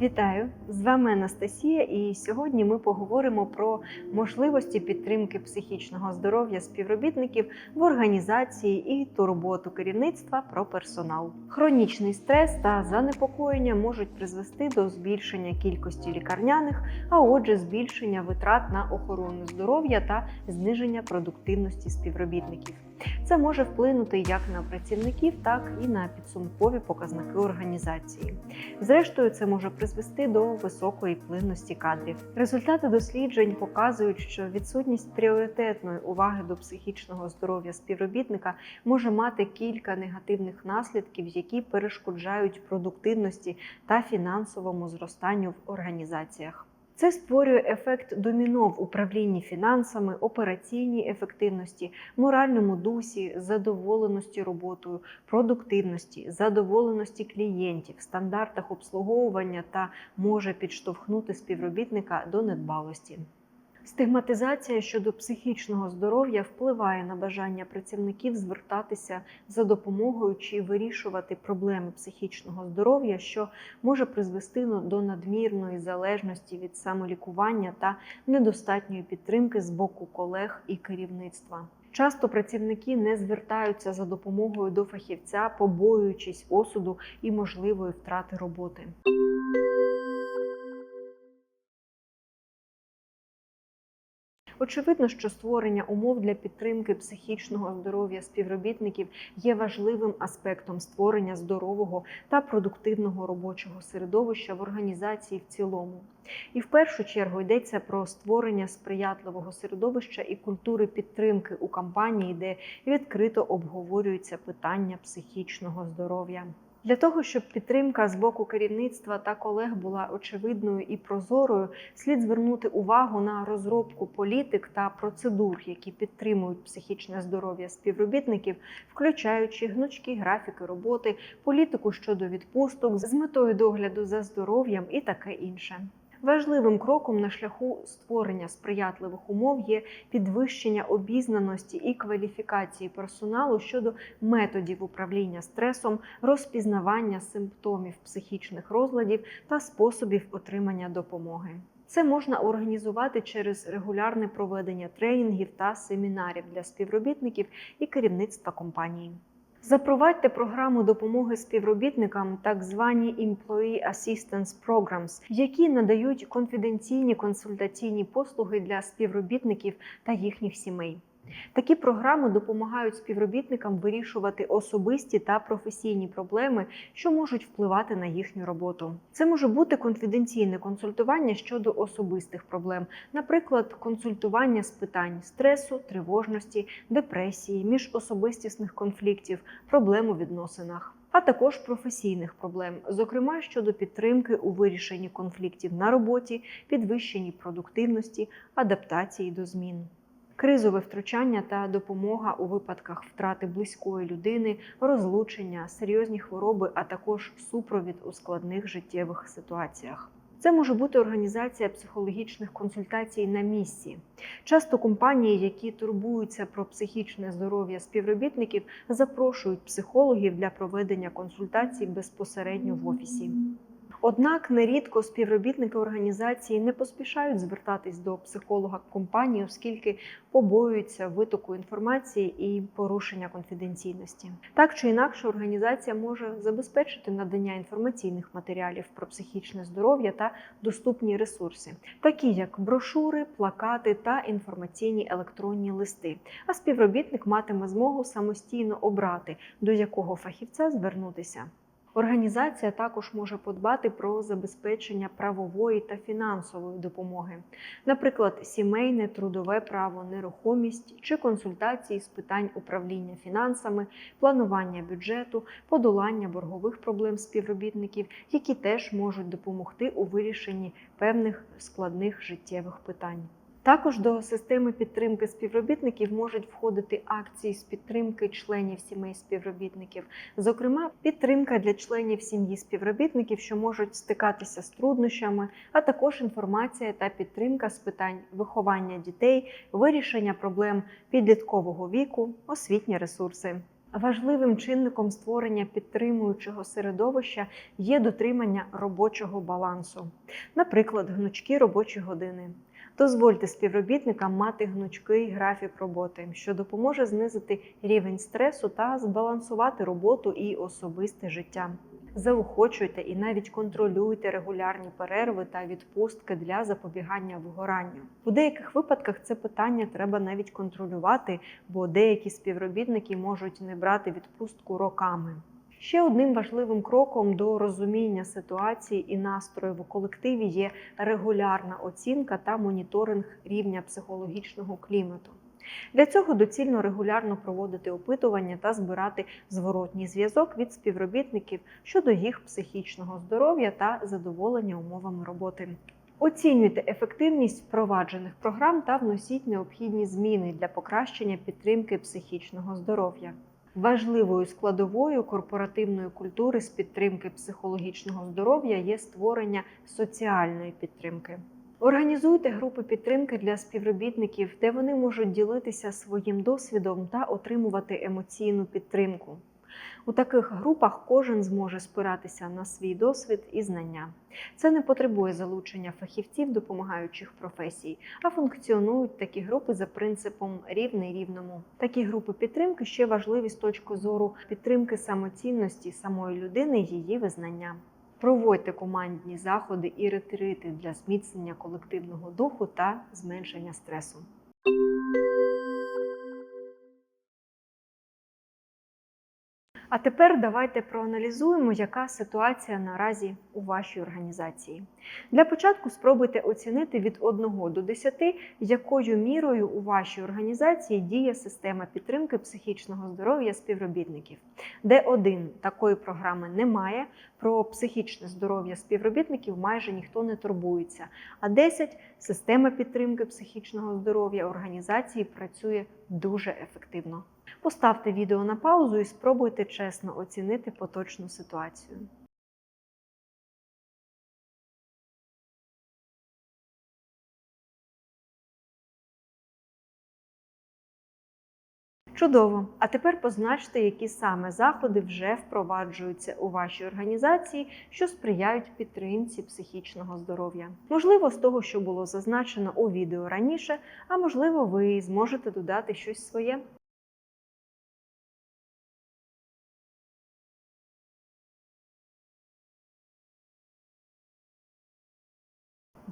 Вітаю! З вами Анастасія, і сьогодні ми поговоримо про можливості підтримки психічного здоров'я співробітників в організації і турботу керівництва про персонал. Хронічний стрес та занепокоєння можуть призвести до збільшення кількості лікарняних, а отже, збільшення витрат на охорону здоров'я та зниження продуктивності співробітників. Це може вплинути як на працівників, так і на підсумкові показники організації. Зрештою, це може призвести до високої плинності кадрів. Результати досліджень показують, що відсутність пріоритетної уваги до психічного здоров'я співробітника може мати кілька негативних наслідків, які перешкоджають продуктивності та фінансовому зростанню в організаціях. Це створює ефект доміно в управлінні фінансами, операційній ефективності, моральному дусі, задоволеності роботою, продуктивності, задоволеності клієнтів, стандартах обслуговування та може підштовхнути співробітника до недбалості. Стигматизація щодо психічного здоров'я впливає на бажання працівників звертатися за допомогою чи вирішувати проблеми психічного здоров'я, що може призвести до надмірної залежності від самолікування та недостатньої підтримки з боку колег і керівництва. Часто працівники не звертаються за допомогою до фахівця, побоюючись осуду і можливої втрати роботи. Очевидно, що створення умов для підтримки психічного здоров'я співробітників є важливим аспектом створення здорового та продуктивного робочого середовища в організації в цілому. І в першу чергу йдеться про створення сприятливого середовища і культури підтримки у компанії, де відкрито обговорюються питання психічного здоров'я. Для того, щоб підтримка з боку керівництва та колег була очевидною і прозорою, слід звернути увагу на розробку політик та процедур, які підтримують психічне здоров'я співробітників, включаючи гнучкі графіки роботи, політику щодо відпусток з метою догляду за здоров'ям і таке інше. Важливим кроком на шляху створення сприятливих умов є підвищення обізнаності і кваліфікації персоналу щодо методів управління стресом, розпізнавання симптомів психічних розладів та способів отримання допомоги. Це можна організувати через регулярне проведення тренінгів та семінарів для співробітників і керівництва компанії. Запровадьте програму допомоги співробітникам, так звані Employee Assistance Programs, які надають конфіденційні консультаційні послуги для співробітників та їхніх сімей. Такі програми допомагають співробітникам вирішувати особисті та професійні проблеми, що можуть впливати на їхню роботу. Це може бути конфіденційне консультування щодо особистих проблем, наприклад, консультування з питань стресу, тривожності, депресії, міжособистісних конфліктів, проблем у відносинах. А також професійних проблем, зокрема щодо підтримки у вирішенні конфліктів на роботі, підвищенні продуктивності, адаптації до змін кризове втручання та допомога у випадках втрати близької людини, розлучення, серйозні хвороби, а також супровід у складних життєвих ситуаціях. Це може бути організація психологічних консультацій на місці. Часто компанії, які турбуються про психічне здоров'я співробітників, запрошують психологів для проведення консультацій безпосередньо в офісі. Однак нерідко співробітники організації не поспішають звертатись до психолога компанії, оскільки побоюються витоку інформації і порушення конфіденційності. Так чи інакше, організація може забезпечити надання інформаційних матеріалів про психічне здоров'я та доступні ресурси, такі як брошури, плакати та інформаційні електронні листи. А співробітник матиме змогу самостійно обрати, до якого фахівця звернутися. Організація також може подбати про забезпечення правової та фінансової допомоги, наприклад, сімейне, трудове право, нерухомість чи консультації з питань управління фінансами, планування бюджету, подолання боргових проблем співробітників, які теж можуть допомогти у вирішенні певних складних життєвих питань. Також до системи підтримки співробітників можуть входити акції з підтримки членів сімей співробітників, зокрема, підтримка для членів сім'ї співробітників, що можуть стикатися з труднощами, а також інформація та підтримка з питань виховання дітей, вирішення проблем підліткового віку, освітні ресурси. Важливим чинником створення підтримуючого середовища є дотримання робочого балансу, наприклад, гнучкі робочі години. Дозвольте співробітникам мати гнучкий графік роботи, що допоможе знизити рівень стресу та збалансувати роботу і особисте життя. Заохочуйте і навіть контролюйте регулярні перерви та відпустки для запобігання вигоранню. У деяких випадках це питання треба навіть контролювати, бо деякі співробітники можуть не брати відпустку роками. Ще одним важливим кроком до розуміння ситуації і настрою в колективі є регулярна оцінка та моніторинг рівня психологічного клімату. Для цього доцільно регулярно проводити опитування та збирати зворотній зв'язок від співробітників щодо їх психічного здоров'я та задоволення умовами роботи. Оцінюйте ефективність впроваджених програм та вносіть необхідні зміни для покращення підтримки психічного здоров'я. Важливою складовою корпоративної культури з підтримки психологічного здоров'я є створення соціальної підтримки. Організуйте групи підтримки для співробітників, де вони можуть ділитися своїм досвідом та отримувати емоційну підтримку. У таких групах кожен зможе спиратися на свій досвід і знання. Це не потребує залучення фахівців допомагаючих професій, а функціонують такі групи за принципом рівний рівному. Такі групи підтримки ще важливі з точки зору підтримки самоцінності самої людини її визнання. Проводьте командні заходи і ретрити для зміцнення колективного духу та зменшення стресу. А тепер давайте проаналізуємо, яка ситуація наразі у вашій організації. Для початку спробуйте оцінити від 1 до 10, якою мірою у вашій організації діє система підтримки психічного здоров'я співробітників. Де 1 такої програми немає, про психічне здоров'я співробітників майже ніхто не турбується. А 10 система підтримки психічного здоров'я організації працює дуже ефективно. Поставте відео на паузу і спробуйте чесно оцінити поточну ситуацію. Чудово! А тепер позначте, які саме заходи вже впроваджуються у вашій організації, що сприяють підтримці психічного здоров'я. Можливо, з того, що було зазначено у відео раніше, а можливо, ви зможете додати щось своє.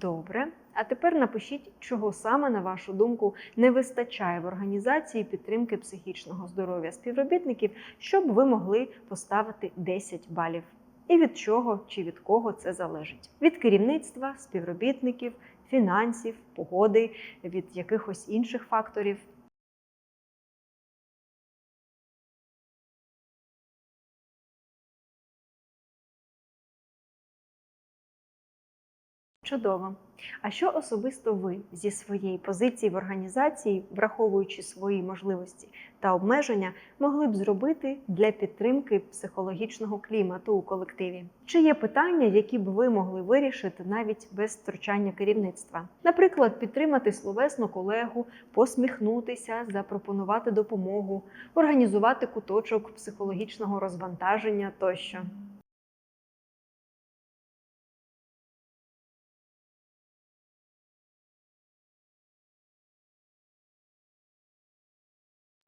Добре. А тепер напишіть, чого саме, на вашу думку, не вистачає в організації підтримки психічного здоров'я співробітників, щоб ви могли поставити 10 балів. І від чого чи від кого це залежить? Від керівництва, співробітників, фінансів, погоди, від якихось інших факторів. Чудово. А що особисто ви зі своєї позиції в організації, враховуючи свої можливості та обмеження, могли б зробити для підтримки психологічного клімату у колективі? Чи є питання, які б ви могли вирішити навіть без втручання керівництва? Наприклад, підтримати словесно колегу, посміхнутися, запропонувати допомогу, організувати куточок психологічного розвантаження тощо.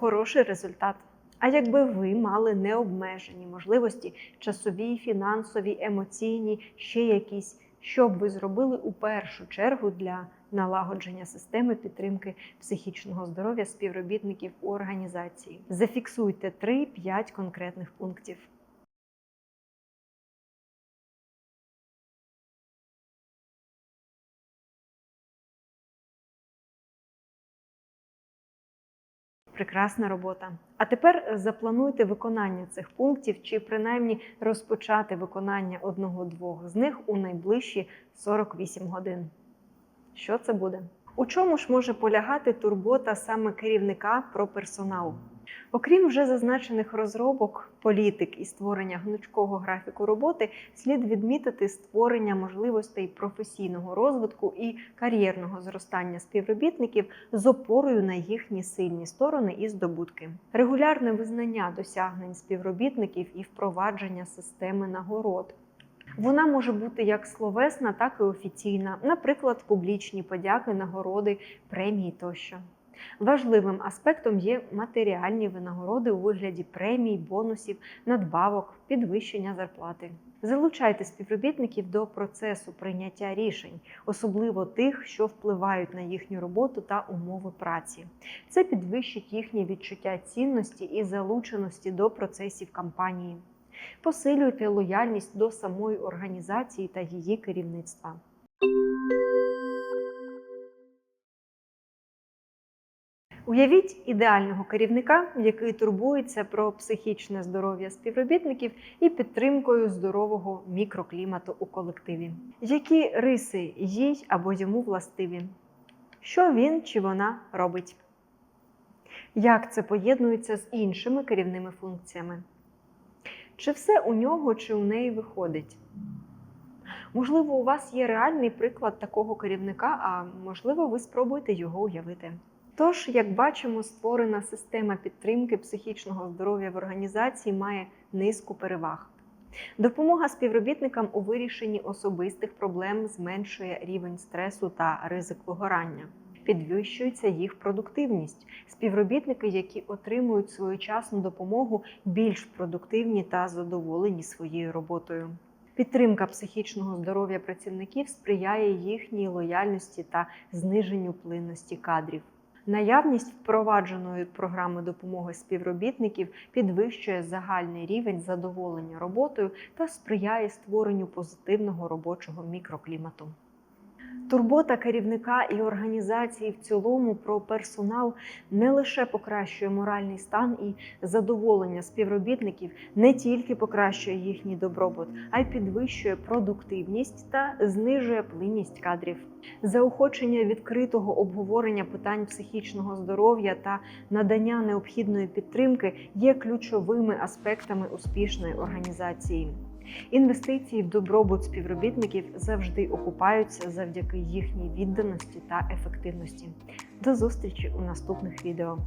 Хороший результат. А якби ви мали необмежені можливості часові, фінансові, емоційні, ще якісь, що б ви зробили у першу чергу для налагодження системи підтримки психічного здоров'я співробітників у організації? Зафіксуйте 3-5 конкретних пунктів. Прекрасна робота. А тепер заплануйте виконання цих пунктів чи принаймні розпочати виконання одного-двох з них у найближчі 48 годин. Що це буде? У чому ж може полягати турбота саме керівника про персонал? Окрім вже зазначених розробок, політик і створення гнучкого графіку роботи, слід відмітити створення можливостей професійного розвитку і кар'єрного зростання співробітників з опорою на їхні сильні сторони і здобутки, регулярне визнання досягнень співробітників і впровадження системи нагород. Вона може бути як словесна, так і офіційна, наприклад, публічні подяки, нагороди, премії тощо. Важливим аспектом є матеріальні винагороди у вигляді премій, бонусів, надбавок, підвищення зарплати. Залучайте співробітників до процесу прийняття рішень, особливо тих, що впливають на їхню роботу та умови праці. Це підвищить їхнє відчуття цінності і залученості до процесів кампанії. Посилюйте лояльність до самої організації та її керівництва. Уявіть ідеального керівника, який турбується про психічне здоров'я співробітників і підтримкою здорового мікроклімату у колективі. Які риси їй або йому властиві? Що він чи вона робить? Як це поєднується з іншими керівними функціями? Чи все у нього чи у неї виходить? Можливо, у вас є реальний приклад такого керівника, а можливо, ви спробуєте його уявити. Тож, як бачимо, створена система підтримки психічного здоров'я в організації має низку переваг. Допомога співробітникам у вирішенні особистих проблем зменшує рівень стресу та ризик вигорання. Підвищується їх продуктивність. Співробітники, які отримують своєчасну допомогу, більш продуктивні та задоволені своєю роботою. Підтримка психічного здоров'я працівників сприяє їхній лояльності та зниженню плинності кадрів. Наявність впровадженої програми допомоги співробітників підвищує загальний рівень задоволення роботою та сприяє створенню позитивного робочого мікроклімату. Турбота керівника і організації в цілому про персонал не лише покращує моральний стан і задоволення співробітників, не тільки покращує їхній добробут, а й підвищує продуктивність та знижує плинність кадрів. Заохочення відкритого обговорення питань психічного здоров'я та надання необхідної підтримки є ключовими аспектами успішної організації. Інвестиції в добробут співробітників завжди окупаються завдяки їхній відданості та ефективності. До зустрічі у наступних відео.